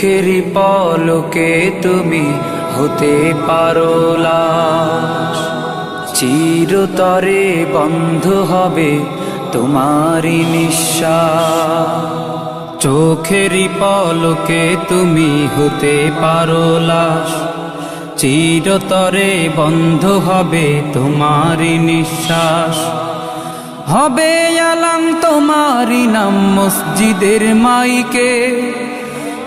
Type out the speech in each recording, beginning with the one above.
চোখেরই পলকে তুমি হতে পারো চিরতরে বন্ধ হবে তোমারই নিঃশ্বাস। চোখেরই পলকে তুমি হতে পারো চিরতরে বন্ধ হবে তোমারই নিঃশ্বাস। হবে আলাম তোমারই নাম মসজিদের মাইকে।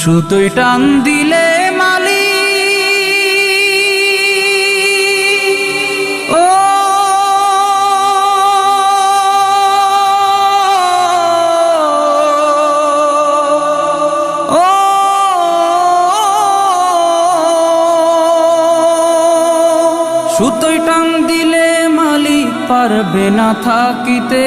সুতোই টান দিলে মালি ও সুতোই টান দিলে মালি পারবে না থাকিতে।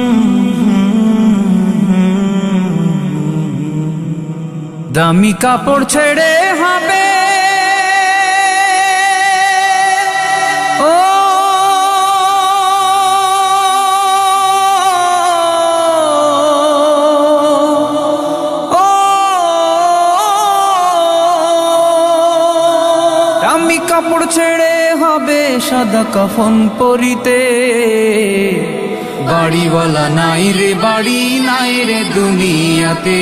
দামি কাপড় ছেড়ে হবে। ও দামি কাপড় ছেড়ে হবে সাদা কফন পরিতে। বাড়িওয়ালা নাই রে, বাড়ি নাই রে দুনিয়াতে।